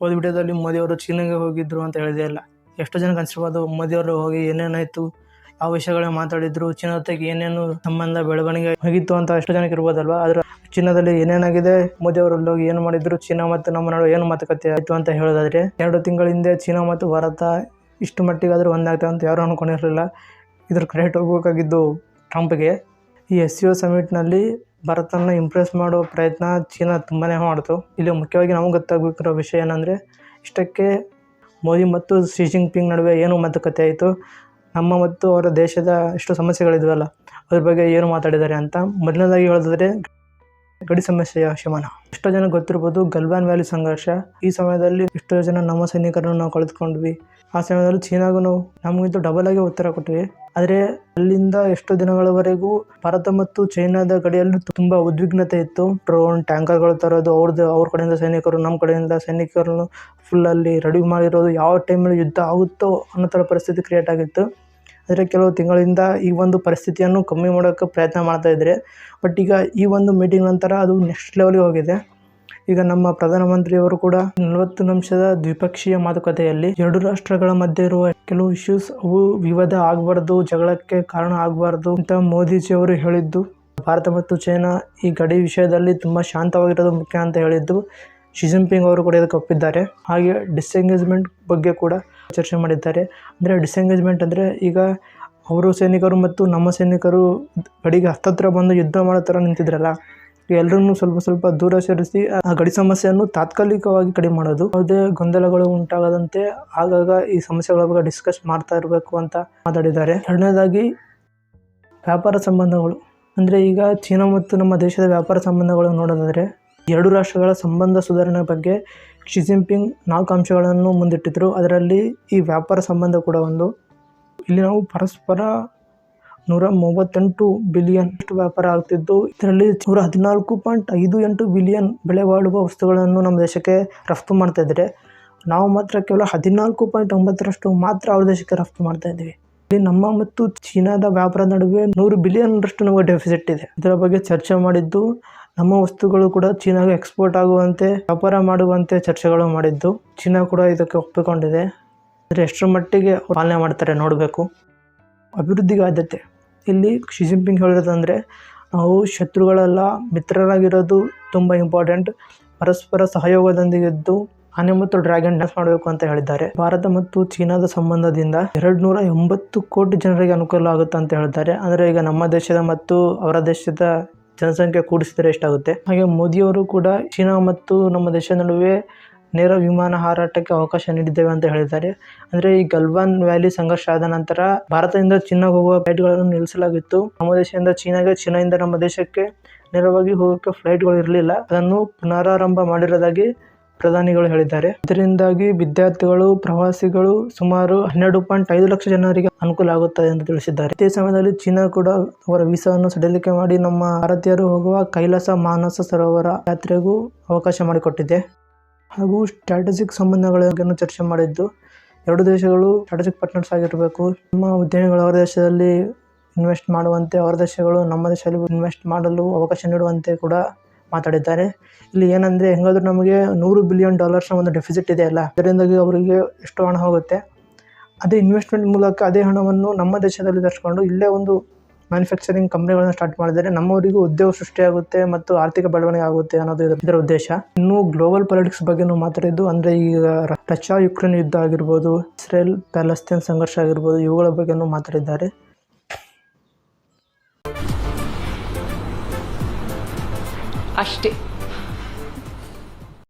ಹೋದ ವಿಡಿಯೋದಲ್ಲಿ ಮೋದಿಯವರು ಚೀನಾಗೆ ಹೋಗಿದ್ರು ಅಂತ ಹೇಳಿದೆ ಇಲ್ಲ. ಎಷ್ಟೋ ಜನಕ್ಕೆ ಅನ್ಸಿರ್ಬೋದು ಮೋದಿಯವರು ಹೋಗಿ ಏನೇನಾಯಿತು, ಯಾವ ವಿಷಯಗಳನ್ನ ಮಾತಾಡಿದ್ರು ಚೀನಾ ಜೊತೆಗೆ ಏನೇನು ಸಂಬಂಧ, ಬೆಳವಣಿಗೆ ಆಗಿತ್ತು ಅಂತ ಎಷ್ಟೋ ಜನಕ್ಕೆ ಇರ್ಬೋದಲ್ವಾ? ಆದರೆ ಚೀನಾದಲ್ಲಿ ಏನೇನಾಗಿದೆ ಮೋದಿ ಅವರು ಹೋಗಿ ಏನು ಮಾಡಿದ್ರು, ಚೀನಾ ಮತ್ತು ನಮ್ಮ ನಡುವೆ ಏನು ಮಾತುಕತೆ ಆಯ್ತು ಅಂತ ಹೇಳೋದಾದ್ರೆ, ಎರಡು ತಿಂಗಳ ಹಿಂದೆ ಚೀನಾ ಮತ್ತು ಭಾರತ ಇಷ್ಟು ಮಟ್ಟಿಗಾದ್ರೂ ಒಂದಾಗ್ತದೆ ಅಂತ ಯಾರು ಅನ್ಕೊಂಡಿರಲಿಲ್ಲ. ಇದ್ರ ಕ್ರೆಡಿಟ್ ಹೋಗ್ಬೇಕಾಗಿದ್ದು ಟ್ರಂಪ್ಗೆ. ಈ ಎಸ್ ಸಿ ಒ ಸಮಿಟ್ನಲ್ಲಿ ಭಾರತನ ಇಂಪ್ರೆಸ್ ಮಾಡೋ ಪ್ರಯತ್ನ ಚೀನಾ ತುಂಬಾ ಮಾಡ್ತು. ಇಲ್ಲಿ ಮುಖ್ಯವಾಗಿ ನಮಗೆ ಗೊತ್ತಾಗಬೇಕಿರೋ ವಿಷಯ ಏನಂದರೆ, ಇಷ್ಟಕ್ಕೆ ಮೋದಿ ಮತ್ತು ಶಿ ಜಿಂಗ್ಪಿಂಗ್ ನಡುವೆ ಏನು ಮಾತುಕತೆ ಆಯಿತು, ನಮ್ಮ ಮತ್ತು ಅವರ ದೇಶದ ಎಷ್ಟು ಸಮಸ್ಯೆಗಳಿದ್ವಲ್ಲ, ಅದ್ರ ಬಗ್ಗೆ ಏನು ಮಾತಾಡಿದ್ದಾರೆ ಅಂತ ಮೊದಲನೇದಾಗಿ ಹೇಳೋದಾದರೆ, ಗಡಿ ಸಮಸ್ಯೆಯ ಶಮನ ಎಷ್ಟೋ ಜನ ಗೊತ್ತಿರ್ಬೋದು, ಗಲ್ವಾನ್ ವ್ಯಾಲಿ ಸಂಘರ್ಷ, ಈ ಸಮಯದಲ್ಲಿ ಎಷ್ಟೋ ಜನ ನಮ್ಮ ಸೈನಿಕರನ್ನು ನಾವು ಕಳೆದುಕೊಂಡ್ವಿ. ಆ ಸಮಯದಲ್ಲಿ ಚೀನಾಗೂ ನಾವು ನಮಗಿಂತ ಡಬಲ್ ಆಗಿ ಉತ್ತರ ಕೊಟ್ವಿ. ಆದರೆ ಅಲ್ಲಿಂದ ಎಷ್ಟೋ ದಿನಗಳವರೆಗೂ ಭಾರತ ಮತ್ತು ಚೈನಾದ ಗಡಿಯಲ್ಲಿ ತುಂಬಾ ಉದ್ವಿಗ್ನತೆ ಇತ್ತು. ಡ್ರೋನ್, ಟ್ಯಾಂಕರ್ಗಳು ತರೋದು ಅವ್ರದ್ದು ಅವ್ರ ಕಡೆಯಿಂದ ಸೈನಿಕರು ನಮ್ಮ ಕಡೆಯಿಂದ ಸೈನಿಕರನ್ನು ಫುಲ್ ಅಲ್ಲಿ ರೆಡಿ ಮಾಡಿರೋದು ಯಾವ ಟೈಮಲ್ಲಿ ಯುದ್ಧ ಆಗುತ್ತೋ ಅನ್ನೋ ಥರ ಪರಿಸ್ಥಿತಿ ಕ್ರಿಯೇಟ್ ಆಗಿತ್ತು. ಆದರೆ ಕೆಲವು ತಿಂಗಳಿಂದ ಈ ಒಂದು ಪರಿಸ್ಥಿತಿಯನ್ನು ಕಮ್ಮಿ ಮಾಡೋಕ್ಕೆ ಪ್ರಯತ್ನ ಮಾಡ್ತಾ ಇದ್ದಾರೆ ಬಟ್ ಈಗ ಈ ಒಂದು ಮೀಟಿಂಗ್ ನಂತರ ಅದು ನೆಕ್ಸ್ಟ್ ಲೆವೆಲ್ಗೆ ಹೋಗಿದೆ. ಈಗ ನಮ್ಮ ಪ್ರಧಾನಮಂತ್ರಿಯವರು ಕೂಡ ನಲವತ್ತು ನಿಮಿಷದ ದ್ವಿಪಕ್ಷೀಯ ಮಾತುಕತೆಯಲ್ಲಿ ಎರಡು ರಾಷ್ಟ್ರಗಳ ಮಧ್ಯೆ ಇರುವ ಕೆಲವು ಇಶ್ಯೂಸ್ ಅವು ವಿವಾದ ಆಗಬಾರ್ದು, ಜಗಳಕ್ಕೆ ಕಾರಣ ಆಗಬಾರ್ದು ಅಂತ ಮೋದಿಜಿ ಅವರು ಹೇಳಿದ್ದು. ಭಾರತ ಮತ್ತು ಚೈನಾ ಈ ಗಡಿ ವಿಷಯದಲ್ಲಿ ತುಂಬ ಶಾಂತವಾಗಿರೋದು ಮುಖ್ಯ ಅಂತ ಹೇಳಿದ್ದು. ಶಿ ಜಿನ್ಪಿಂಗ್ ಅವರು ಕೂಡ ಇದಕ್ಕೆ ಒಪ್ಪಿದ್ದಾರೆ. ಹಾಗೆ ಡಿಸ್ಎಂಗೇಜ್ಮೆಂಟ್ ಬಗ್ಗೆ ಕೂಡ ಚರ್ಚೆ ಮಾಡಿದ್ದಾರೆ. ಅಂದರೆ ಡಿಸ್ಎಂಗೇಜ್ಮೆಂಟ್ ಅಂದರೆ ಈಗ ಅವರು ಸೈನಿಕರು ಮತ್ತು ನಮ್ಮ ಸೈನಿಕರು ಗಡಿಗೆ ಹತ್ತತ್ರ ಬಂದು ಯುದ್ಧ ಮಾಡೋ ಥರ ನಿಂತಿದ್ರಲ್ಲ. ಎಲ್ಲರನ್ನೂ ಸ್ವಲ್ಪ ಸ್ವಲ್ಪ ದೂರ ಸರಿಸಿ ಆ ಗಡಿ ಸಮಸ್ಯೆಯನ್ನು ತಾತ್ಕಾಲಿಕವಾಗಿ ಕಡಿಮೆ ಮಾಡೋದು. ಯಾವುದೇ ಗೊಂದಲಗಳು ಉಂಟಾಗದಂತೆ ಆಗಾಗ ಈ ಸಮಸ್ಯೆಗಳ ಬಗ್ಗೆ ಡಿಸ್ಕಸ್ ಮಾಡ್ತಾ ಇರಬೇಕು ಅಂತ ಮಾತಾಡಿದ್ದಾರೆ. ಎರಡನೇದಾಗಿ ವ್ಯಾಪಾರ ಸಂಬಂಧಗಳು. ಅಂದರೆ ಈಗ ಚೀನಾ ಮತ್ತು ನಮ್ಮ ದೇಶದ ವ್ಯಾಪಾರ ಸಂಬಂಧಗಳು ನೋಡೋದಾದರೆ ಎರಡು ರಾಷ್ಟ್ರಗಳ ಸಂಬಂಧ ಸುಧಾರಣೆ ಬಗ್ಗೆ ಶಿ ಜಿನ್ಪಿಂಗ್ ನಾಲ್ಕು ಅಂಶಗಳನ್ನು ಮುಂದಿಟ್ಟಿದ್ರು. ಅದರಲ್ಲಿ ಈ ವ್ಯಾಪಾರ ಸಂಬಂಧ ಕೂಡ ಒಂದು. ಇಲ್ಲಿ ನಾವು ಪರಸ್ಪರ ನೂರ ಮೂವತ್ತೆಂಟು ಬಿಲಿಯನ್ ವ್ಯಾಪಾರ ಆಗ್ತಿದ್ದು, ಇದರಲ್ಲಿ ನೂರ ಹದಿನಾಲ್ಕು ಪಾಯಿಂಟ್ ಐದು ಎಂಟು ಬಿಲಿಯನ್ ಬೆಲೆ ಬಾಳುವ ವಸ್ತುಗಳನ್ನು ನಮ್ಮ ದೇಶಕ್ಕೆ ರಫ್ತು ಮಾಡ್ತಾ ನಾವು ಮಾತ್ರ ಕೇವಲ ಹದಿನಾಲ್ಕು ಪಾಯಿಂಟ್ ಒಂಬತ್ತರಷ್ಟು ಮಾತ್ರ ಅವ್ರ ದೇಶಕ್ಕೆ ರಫ್ತು ಮಾಡ್ತಾ ಇದ್ದೀವಿ. ಇಲ್ಲಿ ನಮ್ಮ ಮತ್ತು ಚೀನಾದ ವ್ಯಾಪಾರದ ನಡುವೆ ನೂರು ಬಿಲಿಯನ್ರಷ್ಟು ನಮಗೆ ಡೆಫಿಸಿಟ್ ಇದೆ. ಇದರ ಬಗ್ಗೆ ಚರ್ಚೆ ಮಾಡಿದ್ದು, ನಮ್ಮ ವಸ್ತುಗಳು ಕೂಡ ಚೀನಾಗೆ ಎಕ್ಸ್ಪೋರ್ಟ್ ಆಗುವಂತೆ, ವ್ಯಾಪಾರ ಮಾಡುವಂತೆ ಚರ್ಚೆಗಳು ಮಾಡಿದ್ದು. ಚೀನಾ ಕೂಡ ಇದಕ್ಕೆ ಒಪ್ಪಿಕೊಂಡಿದೆ. ಆದರೆ ಎಷ್ಟರ ಮಟ್ಟಿಗೆ ಪಾಲನೆ ಮಾಡ್ತಾರೆ ನೋಡಬೇಕು. ಅಭಿವೃದ್ಧಿಗೆ ಆದ್ಯತೆ. ಇಲ್ಲಿ ಶಿ ಜಿನ್ಪಿಂಗ್ ಹೇಳಿರೋದಂದರೆ ನಾವು ಶತ್ರುಗಳೆಲ್ಲ, ಮಿತ್ರರಾಗಿರೋದು ತುಂಬ ಇಂಪಾರ್ಟೆಂಟ್ ಪರಸ್ಪರ ಸಹಯೋಗದೊಂದಿಗಿದ್ದು ಆನೆ ಮತ್ತು ಡ್ರ್ಯಾಗನ್ ಡ್ಯಾನ್ಸ್ ಮಾಡಬೇಕು ಅಂತ ಹೇಳಿದ್ದಾರೆ. ಭಾರತ ಮತ್ತು ಚೀನಾದ ಸಂಬಂಧದಿಂದ ಎರಡು ನೂರ ಎಂಬತ್ತು ಕೋಟಿ ಜನರಿಗೆ ಅನುಕೂಲ ಆಗುತ್ತೆ ಅಂತ ಹೇಳಿದ್ದಾರೆ. ಅಂದರೆ ಈಗ ನಮ್ಮ ದೇಶದ ಮತ್ತು ಅವರ ದೇಶದ ಜನಸಂಖ್ಯೆ ಕೂಡಿಸಿದರೆ ಎಷ್ಟಾಗುತ್ತೆ? ಹಾಗೆ ಮೋದಿಯವರು ಕೂಡ ಚೀನಾ ಮತ್ತು ನಮ್ಮ ದೇಶದ ನಡುವೆ ನೇರ ವಿಮಾನ ಹಾರಾಟಕ್ಕೆ ಅವಕಾಶ ನೀಡಿದ್ದೇವೆ ಅಂತ ಹೇಳಿದ್ದಾರೆ. ಅಂದರೆ ಈ ಗಲ್ವಾನ್ ವ್ಯಾಲಿ ಸಂಘರ್ಷ ಆದ ನಂತರ ಭಾರತದಿಂದ ಚೀನಾಗೆ ಹೋಗುವ ಫ್ಲೈಟ್ಗಳನ್ನು ನಿಲ್ಲಿಸಲಾಗಿತ್ತು. ನಮ್ಮ ದೇಶದಿಂದ ಚೀನಾಗೆ ಚೀನಾದಿಂದ ನಮ್ಮ ದೇಶಕ್ಕೆ ನೇರವಾಗಿ ಹೋಗೋಕ್ಕೆ ಫ್ಲೈಟ್ಗಳು ಇರಲಿಲ್ಲ. ಅದನ್ನು ಪುನರಾರಂಭ ಮಾಡಿರೋದಾಗಿ ಪ್ರಧಾನಿಗಳು ಹೇಳಿದ್ದಾರೆ. ಇದರಿಂದಾಗಿ ವಿದ್ಯಾರ್ಥಿಗಳು, ಪ್ರವಾಸಿಗಳು ಸುಮಾರು ಹನ್ನೆರಡು ಪಾಯಿಂಟ್ ಐದು ಲಕ್ಷ ಜನರಿಗೆ ಅನುಕೂಲ ಆಗುತ್ತದೆ ಎಂದು ತಿಳಿಸಿದ್ದಾರೆ. ಇದೇ ಸಮಯದಲ್ಲಿ ಚೀನಾ ಕೂಡ ಅವರ ವೀಸಾವನ್ನು ಸಡಿಲಿಕೆ ಮಾಡಿ ನಮ್ಮ ಭಾರತೀಯರು ಹೋಗುವ ಕೈಲಾಸ ಮಾನಸ ಸರೋವರ ಯಾತ್ರೆಗೂ ಅವಕಾಶ ಮಾಡಿಕೊಟ್ಟಿದೆ. ಹಾಗೂ ಸ್ಟ್ರಾಟಜಿಕ್ ಸಂಬಂಧಗಳ ಬಗ್ಗೆ ಚರ್ಚೆ ಮಾಡಿದ್ದು. ಎರಡು ದೇಶಗಳು ಸ್ಟ್ರಾಟಜಿಕ್ ಪಾರ್ಟ್ನರ್ಸ್ ಆಗಿರಬೇಕು. ನಮ್ಮ ಉದ್ಯಮಿಗಳು ಅವರ ದೇಶದಲ್ಲಿ ಇನ್ವೆಸ್ಟ್ ಮಾಡುವಂತೆ, ಅವರ ದೇಶಗಳು ನಮ್ಮ ದೇಶದಲ್ಲಿ ಇನ್ವೆಸ್ಟ್ ಮಾಡಲು ಅವಕಾಶ ನೀಡುವಂತೆ ಕೂಡ ಮಾತಾಡಿದ್ದಾರೆ. ಇಲ್ಲಿ ಏನಂದರೆ, ಹೆಂಗಾದ್ರೂ ನಮಗೆ ನೂರು ಬಿಲಿಯನ್ ಡಾಲರ್ಸ್ನ ಒಂದು ಡೆಫಿಸಿಟ್ ಇದೆ ಅಲ್ಲ? ಅದರಿಂದಾಗಿ ಅವರಿಗೆ ಎಷ್ಟು ಹಣ ಹೋಗುತ್ತೆ. ಅದೇ ಇನ್ವೆಸ್ಟ್ಮೆಂಟ್ ಮೂಲಕ ಅದೇ ಹಣವನ್ನು ನಮ್ಮ ದೇಶದಲ್ಲಿ ತರಿಸ್ಕೊಂಡು ಇಲ್ಲೇ ಒಂದು ಮ್ಯಾನುಫ್ಯಾಕ್ಚರಿಂಗ್ ಕಂಪ್ನಿಗಳನ್ನ ಸ್ಟಾರ್ಟ್ ಮಾಡಿದರೆ ನಮ್ಮವರಿಗೂ ಉದ್ಯೋಗ ಸೃಷ್ಟಿಯಾಗುತ್ತೆ ಮತ್ತು ಆರ್ಥಿಕ ಬೆಳವಣಿಗೆ ಆಗುತ್ತೆ ಅನ್ನೋದು ಇದರ ಉದ್ದೇಶ. ಇನ್ನು ಗ್ಲೋಬಲ್ ಪಾಲಿಟಿಕ್ಸ್ ಬಗ್ಗೆನೂ ಮಾತಾಡಿದ್ದು ಅಂದರೆ ಈಗ ರಷ್ಯಾ ಯುಕ್ರೇನ್ ಯುದ್ಧ ಆಗಿರ್ಬೋದು ಇಸ್ರೇಲ್ ಪ್ಯಾಲೆಸ್ತೇನ್ ಸಂಘರ್ಷ ಆಗಿರ್ಬೋದು, ಇವುಗಳ ಬಗ್ಗೆನೂ ಮಾತಾಡಿದ್ದಾರೆ ಅಷ್ಟೇ.